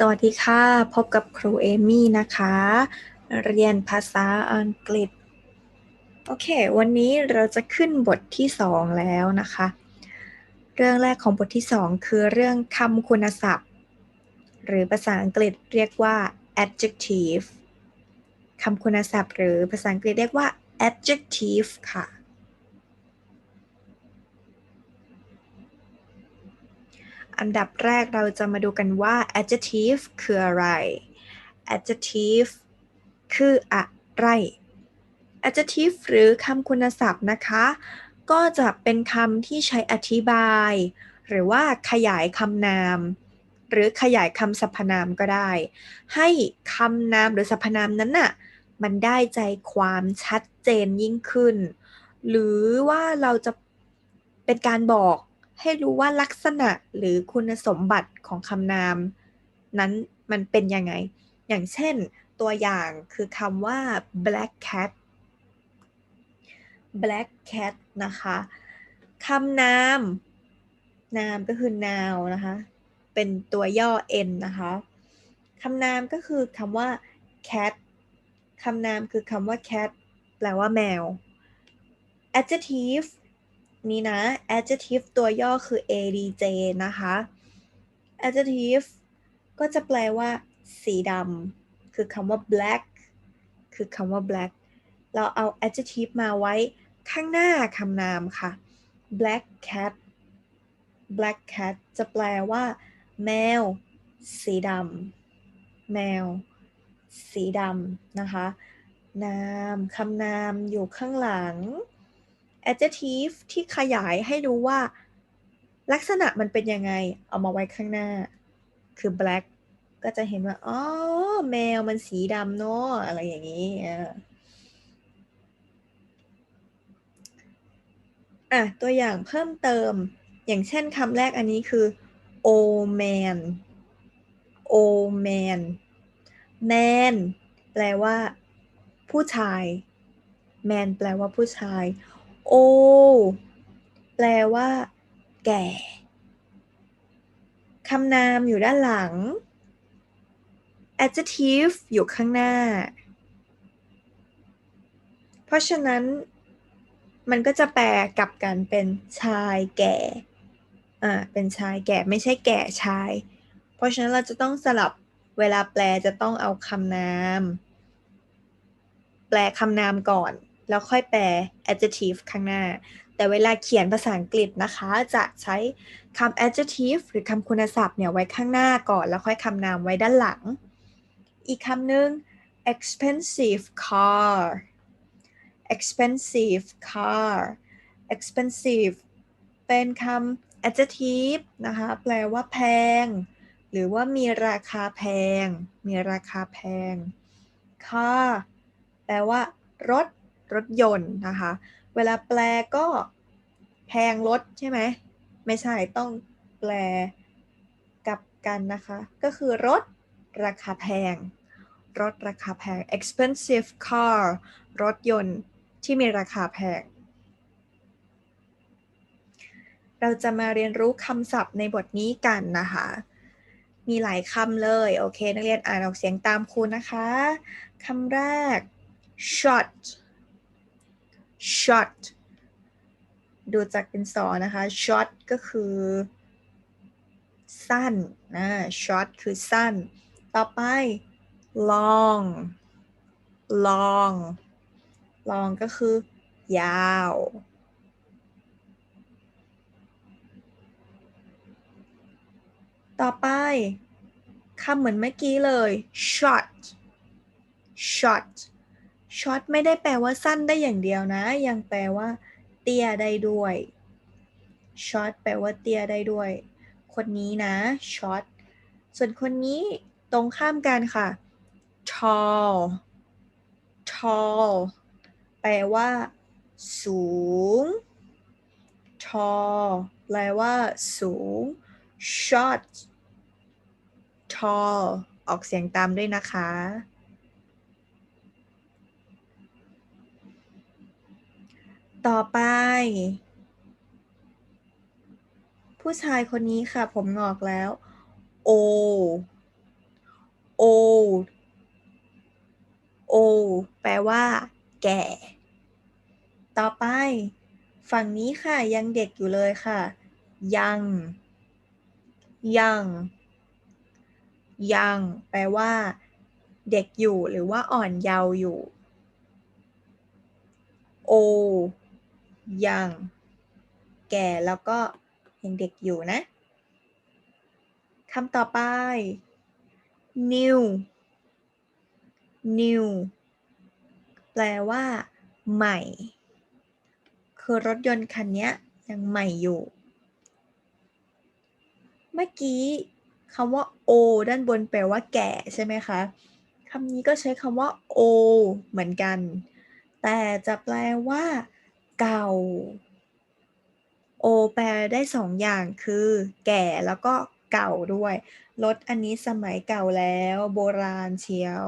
สวัสดีค่ะ พบกับครูเอมี่นะคะ เรียนภาษาอังกฤษ โอเค วันนี้เราจะขึ้นบทที่สองแล้วนะคะ เรื่องแรกของบทที่สองคือเรื่องคำคุณศัพท์ หรือภาษาอังกฤษเรียกว่า adjective คำคุณศัพท์ หรือภาษาอังกฤษเรียกว่า adjective ค่ะ อันดับแรกเราจะมาดูกันว่า adjective คืออะไร adjective คืออะไร adjective หรือคำคุณศัพท์นะคะ ก็จะเป็นคำที่ใช้อธิบาย หรือว่าขยายคำนาม หรือขยายคำสรรพนามก็ได้ ให้คำนามหรือสรรพนามนั้นน่ะมันได้ใจความชัดเจนยิ่งขึ้น หรือว่าเราจะเป็นการบอก ให้รู้ว่าลักษณะหรือคุณสมบัติของคำนาม นั้นมันเป็นยังไง อย่างเช่นตัวอย่างคือคำว่า black cat black cat นะคะคำนาม นามก็คือ noun นะคะ เป็นตัวย่อ n นะคะคำนามก็คือคำว่า cat คำนามคือคำว่า cat แปลว่าแมว adjective นี้นะ adjective ตัวย่อคือ adj นะคะ adjective ก็จะแปลว่า สีดำคือคำว่า black คือคำว่า black เราเอา adjective มาไว้ข้างหน้าคำนามค่ะ black cat black cat จะแปลว่า แมว สีดำแมว สีดำนะคะ นามคำนามอยู่ข้างหลัง adjective ที่ขยายให้รู้ว่า ลักษณะมันเป็นยังไง เอามาไว้ข้างหน้า คือ black ก็จะเห็นว่า อ๋อ แมวมันสีดำเนาะอะไรอย่างนี้อะ ตัวอย่างเพิ่มเติม อย่างเช่นคำแรกอันนี้คือ old man old man man แปลว่า ผู้ชาย man แปลว่าผู้ชาย o แปลว่า แก่ คำนามอยู่ด้านหลัง adjective อยู่ข้างหน้า เพราะฉะนั้น มันก็จะแปลกลับกันเป็นชายแก่ อ่า เป็นชายแก่ไม่ใช่แก่ชาย เพราะฉะนั้นเราจะต้องสลับเวลาแปลจะต้องเอาคำนาม แปลคำนามก่อน แล้วค่อยแปล adjective ข้างหน้า แต่เวลาเขียนภาษาอังกฤษนะคะ จะใช้คำ adjective หรือคำคุณศัพท์เนี่ยไว้ข้างหน้าก่อน แล้วค่อยคำนามไว้ด้านหลัง อีกคำหนึ่ง expensive car expensive car expensive เป็นคำ adjective นะคะ แปลว่าแพง หรือว่ามีราคาแพง มีราคาแพง car แปลว่ารถ รถยนต์นะคะ เวลาแปลก็แพงรถใช่ไหมไม่ใช่ต้องแปลกับกันนะคะ ก็คือรถราคาแพง รถราคาแพง expensive car รถยนต์ที่มีราคาแพง เราจะมาเรียนรู้คำศัพท์ในบทนี้กันนะคะ มีหลายคำเลย โอเค นักเรียนอ่านออกเสียงตามครูนะคะคำแรก short shot ดูจากเป็นสอนะคะ shot ก็คือ สั้นนะ shot คือสั้น ต่อไป long long long ก็คือ ยาว ต่อไปคำเหมือนเมื่อกี้เลย short short short ไม่ได้แปลว่าสั้นได้อย่างเดียวนะ ยังแปลว่าเตี้ยได้ด้วย short แปลว่าเตี้ยได้ด้วย คนนี้นะ short ส่วนคนนี้ตรงข้ามกันค่ะ tall tall แปลว่า สูง tall แปลว่า สูง short tall ออกเสียงตามด้วยนะคะ ต่อไป ผู้ชายคนนี้ค่ะ ผมงอกแล้ว o old old แปลว่า แก่ ต่อไป ฝั่งนี้ค่ะ ยังเด็กอยู่เลยค่ะ ยัง ยัง ยัง แปลว่า เด็กอยู่หรือว่าอ่อนเยาว์อยู่ โอ ยังแก่แล้วก็ยังเด็กอยู่นะคำต่อไป new new แปลว่า ใหม่ คือรถยนต์คันนี้ยังใหม่อยู่ เมื่อกี้คำว่า o ด้านบนแปลว่าแก่ใช่ไหมคะคำนี้ก็ใช้คำว่า o เหมือนกัน แต่จะแปลว่า เก่า o แปลได้สองอย่างคือ แก่แล้วก็เก่าด้วย รถอันนี้สมัยเก่าแล้ว โบราณเชียว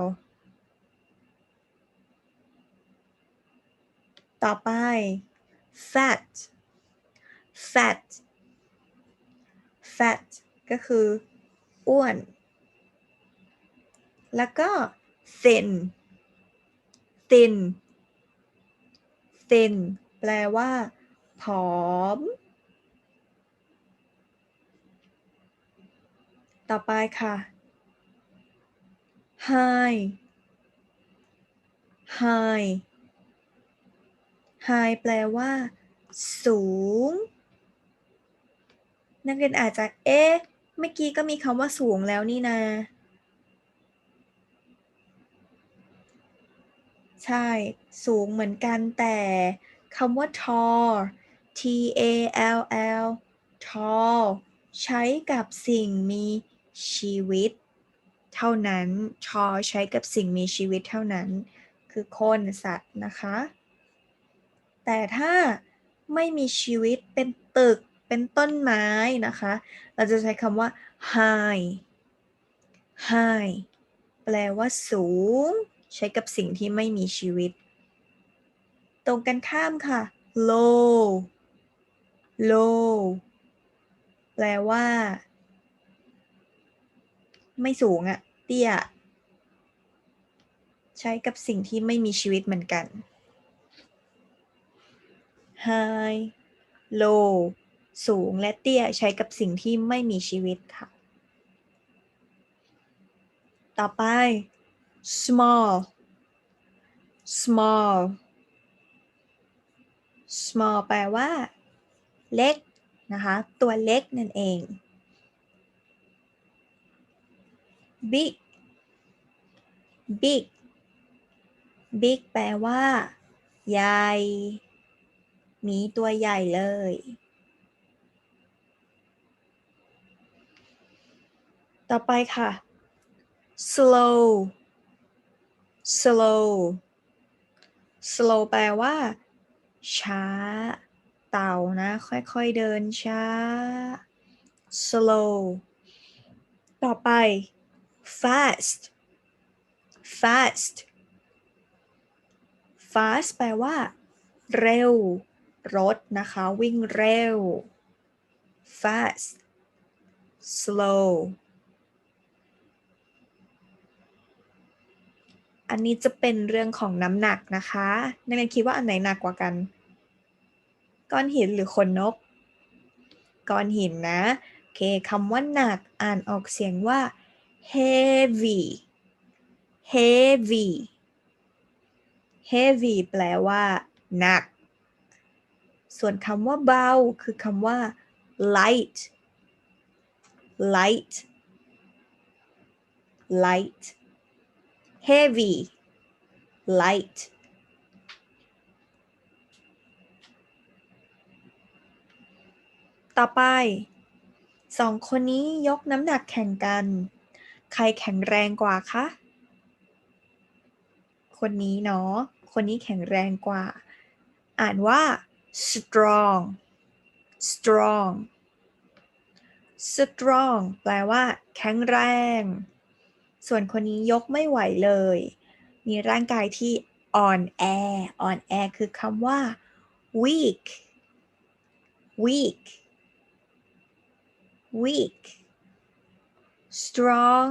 ต่อไป fat fat fat ก็คือ อ้วน แล้วก็ thin thin thin แปลว่า ผอม ต่อไปค่ะ high high high แปลว่า สูง นักเรียนอาจจะ เอ๊ะ เมื่อกี้ก็มีคำว่าสูงแล้วนี่นา ใช่ สูงเหมือนกันแต่ คำว่า tall t a l l tall ใช้กับสิ่งมีชีวิต เท่านั้น tall ใช้กับสิ่งมีชีวิตเท่านั้น คือคนสัตว์นะคะ แต่ถ้าไม่มีชีวิตเป็นตึกเป็นต้นไม้นะคะ เราจะใช้คำว่า high high แปลว่าสูง ใช้กับสิ่งที่ไม่มีชีวิต ตรงกันข้ามค่ะ low low แปลว่า ไม่สูงอะเตี้ย ใช้กับสิ่งที่ไม่มีชีวิตเหมือนกัน high low สูงและเตี้ยใช้กับสิ่งที่ไม่มีชีวิตค่ะ ต่อไป small small small แปลว่า เล็กนะคะ ตัวเล็กนั่นเอง big big big แปลว่า ใหญ่ มีตัวใหญ่เลย ต่อไปค่ะ slow slow slow แปลว่า ช้า เต่านะ ค่อยๆเดินช้า slow ต่อไป fast fast fast แปลว่า เร็ว รถนะคะ วิ่งเร็ว fast slow อันนี้จะเป็นเรื่องของน้ำหนักนะคะนักเรียนคิดว่าอันไหนหนักกว่ากัน ก้อนหินหรือขนนก ก้อนหินนะโอเคคำว่าหนักอ่านออกเสียงว่า heavy heavy heavy แปลว่าหนัก ส่วนคำว่าเบาคือคำว่า light light light heavy light ต่อไปสองคนนี้ยกน้ำหนักแข่งกัน ใครแข็งแรงกว่าคะ คนนี้เนาะ คนนี้แข็งแรงกว่า อ่านว่า strong strong strong แปลว่า แข็งแรง ส่วนคนนี้ยกไม่ไหวเลย มีร่างกายที่อ่อนแอ อ่อนแอคือคำว่า weak weak weak strong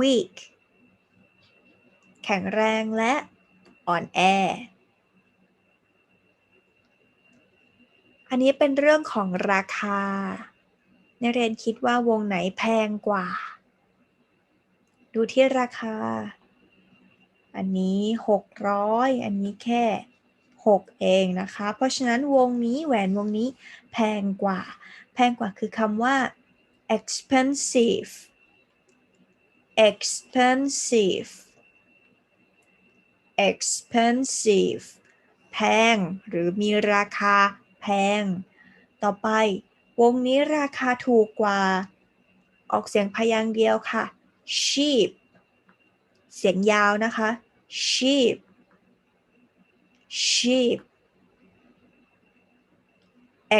weak แข็งแรงและอ่อนแอ อันนี้เป็นเรื่องของราคานเรียนคิดว่าวงไหนแพงกว่า ดูที่ราคา อันนี้ 600 อันนี้แค่ 6 เองนะคะ เพราะฉะนั้นวงนี้แหวนวงนี้แพงกว่า แพงกว่าคือคำว่า expensive expensive expensive แพง หรือมีราคาแพง ต่อไป วงนี้ราคาถูกกว่า ออกเสียงพยางค์เดียวค่ะ cheap เสียงยาวนะคะ cheap cheap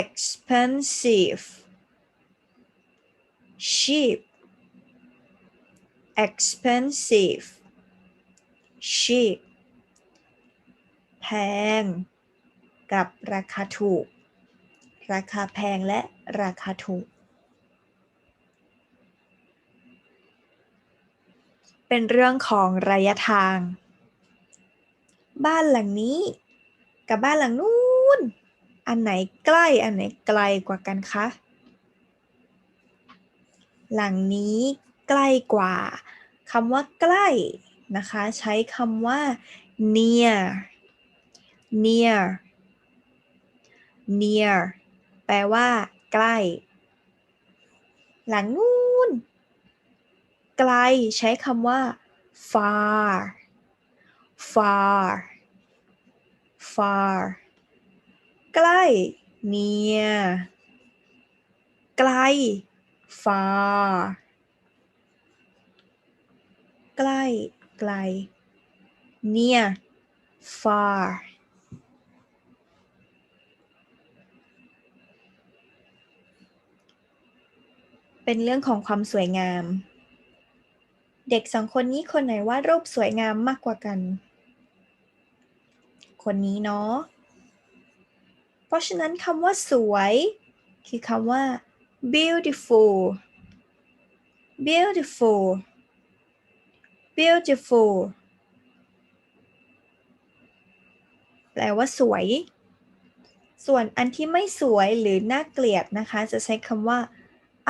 expensive cheap expensive cheap แพง กับราคาถูก ราคาแพงและราคาถูก เป็นเรื่องของระยะทาง บ้านหลังนี้ กับบ้านหลังนู้น อันไหนใกล้อันไหนไกลกว่ากันคะ หลังนี้ใกล้กว่าคำว่าใกล้นะคะ ใช้คำว่า near near near แปลว่า ใกล้ หลังนู้น ไกลใช้คำว่า far far far ใกล้ near ไกล far ใกล้ไกล near far เป็นเรื่องของความสวยงาม เด็กสองคนนี้คนไหนวาดรูปสวยงามมากกว่ากัน คนนี้เนาะ เพราะฉะนั้นคำว่าสวย คือคำว่า beautiful beautiful beautiful แปลว่าสวย ส่วนอันที่ไม่สวยหรือน่าเกลียดนะคะ จะใช้คำว่า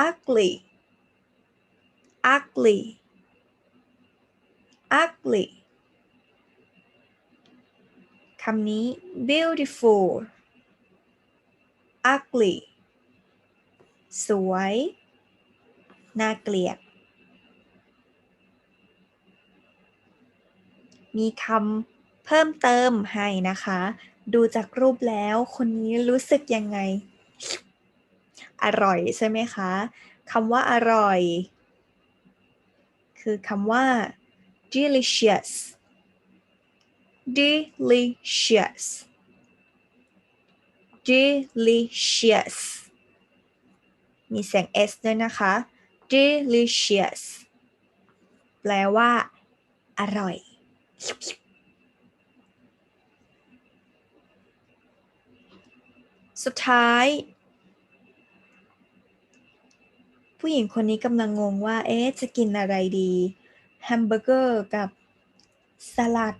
ugly ugly ugly คำนี้ beautiful ugly สวย น่าเกลียด มีคำเพิ่มเติมให้นะคะ ดูจากรูปแล้วคนนี้รู้สึกยังไง อร่อยใช่ไหมคะคำว่าอร่อย คือคำว่า delicious delicious delicious มีเสียง s ด้วยนะคะ delicious แปลว่า อร่อย สุดท้าย ผู้หญิงคนนี้กำลังงงว่า เอ๊ะ จะกินอะไรดี แฮมเบอร์เกอร์กับสลัด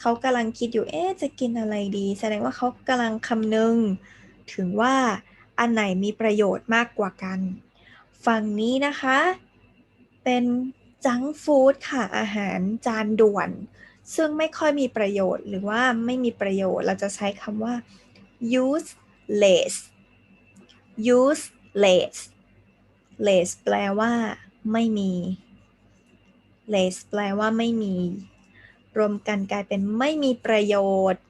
เขากำลังคิดอยู่ เอ๊ะ จะกินอะไรดี แสดงว่าเขากำลังคำนึง ถึงว่าอันไหนมีประโยชน์มากกว่ากัน ฝั่งนี้นะคะ เป็นจังฟู้ดค่ะ อาหารจานด่วน ซึ่งไม่ค่อยมีประโยชน์ หรือว่าไม่มีประโยชน์ เราจะใช้คำว่า useless useless less แปลว่า ไม่มี less แปลว่าไม่มี รวมกันกลายเป็นไม่มีประโยชน์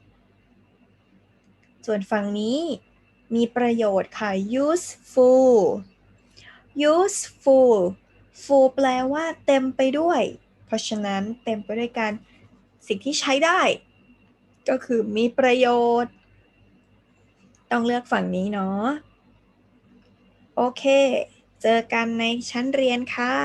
ส่วนฝั่งนี้ มีประโยชน์ค่ะ useful useful full แปลว่าเต็มไปด้วย เพราะฉะนั้นเต็มไปด้วยการสิ่งที่ใช้ได้ ก็คือมีประโยชน์ ต้องเลือกฝั่งนี้เนาะ โอเค เจอกันในชั้นเรียนค่ะ